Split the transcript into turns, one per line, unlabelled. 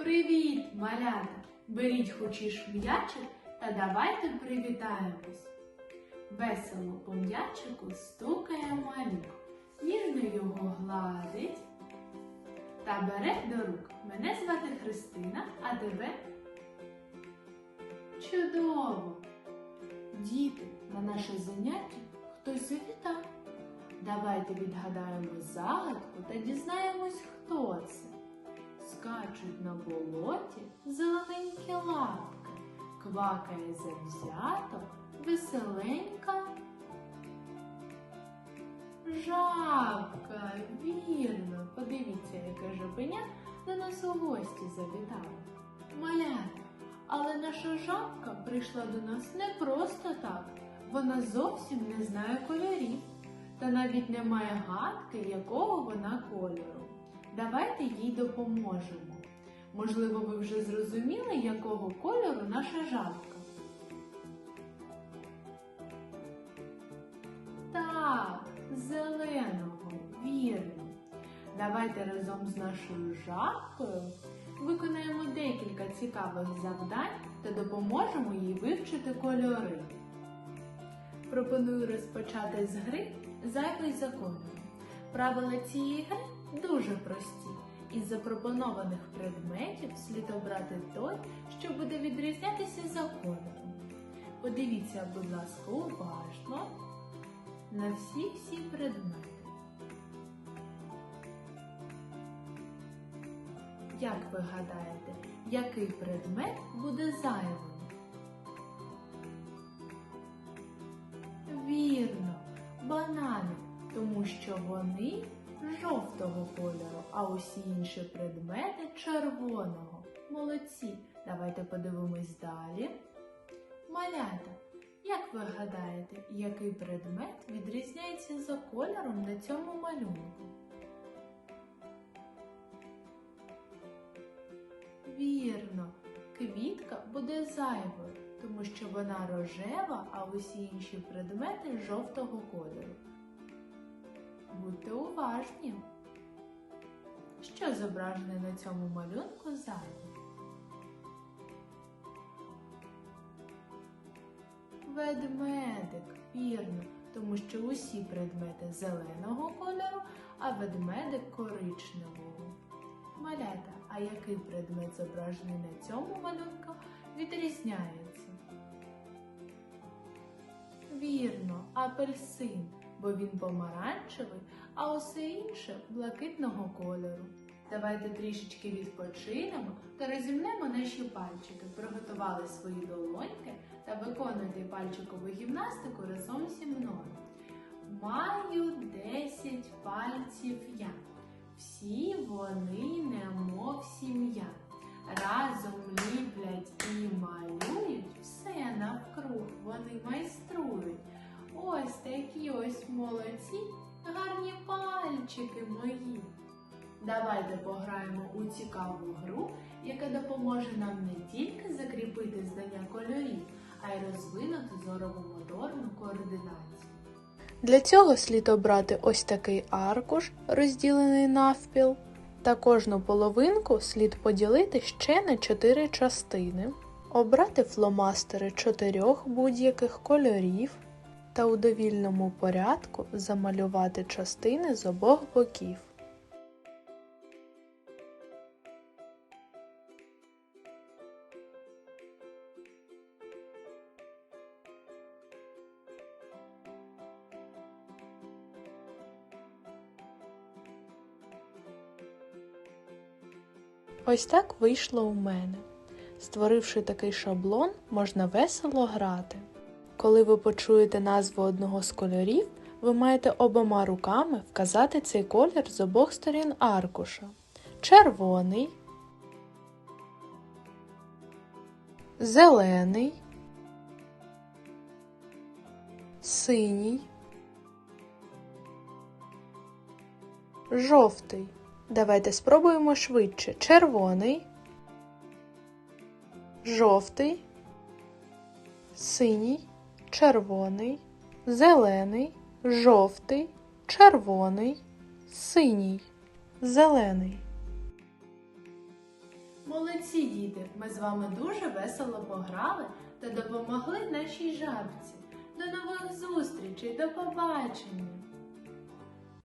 Привіт, малята! Беріть хочеш м'ячик та давайте привітаємось. Весело по м'ячику стукає малюк, ніжно його гладить та бере до рук. Мене звати Христина, а тебе? Чудово! Діти, на наше заняття хтось завітав. Давайте відгадаємо загадку та дізнаємось, хто це. Скачуть на болоті зелененькі лапки, квакає завзято, веселенька. Жабка, вірно, подивіться, яке жабеня до нас у гості завітала. Малята, але наша жабка прийшла до нас не просто так. Вона зовсім не знає кольорів та навіть не має гадки, якого вона кольору. Давайте їй допоможемо. Можливо, ви вже зрозуміли, якого кольору наша жабка. Так, зеленого, вірно. Давайте разом з нашою жабкою виконаємо декілька цікавих завдань та допоможемо їй вивчити кольори. Пропоную розпочати з гри зайвий закон. Правила цієї гри дуже прості. Із запропонованих предметів слід обрати той, що буде відрізнятися за кольором. Подивіться, будь ласка, уважно на всі-всі предмети. Як ви гадаєте, який предмет буде зайвим? Вірно, банани, тому що вони жовтого кольору, а усі інші предмети червоного. Молодці. Давайте подивимось далі. Малята, як ви гадаєте, який предмет відрізняється за кольором на цьому малюнку? Вірно, квітка буде зайвою, тому що вона рожева, а усі інші предмети жовтого кольору. Будьте уважні. Що зображене на цьому малюнку зайве? Ведмедик, вірно, тому що усі предмети зеленого кольору, а ведмедик коричневого. Малята, а який предмет зображений на цьому малюнку відрізняється? Вірно, апельсин, бо він помаранчевий, а усе інше блакитного кольору. Давайте трішечки відпочинемо та розімнемо наші пальчики, приготували свої долоньки та виконуйте пальчикову гімнастику разом зі мною. Маю 10 пальців я. Всі вони немов молодці, гарні пальчики мої. Давайте пограємо у цікаву гру, яка допоможе нам не тільки закріпити знання кольорів, а й розвинути зорово-моторну координацію. Для цього слід обрати ось такий аркуш, розділений навпіл, та кожну половинку слід поділити ще на чотири частини, обрати фломастери чотирьох будь-яких кольорів та у довільному порядку замалювати частини з обох боків. Ось так вийшло у мене. Створивши такий шаблон, можна весело грати. Коли ви почуєте назву одного з кольорів, ви маєте обома руками вказати цей колір з обох сторін аркуша. Червоний, зелений, синій, жовтий. Давайте спробуємо швидше. Червоний, жовтий, синій, червоний, зелений, жовтий, червоний, синій, зелений. Молодці, діти! Ми з вами дуже весело пограли та допомогли нашій жабці. До нових зустрічей, до побачення!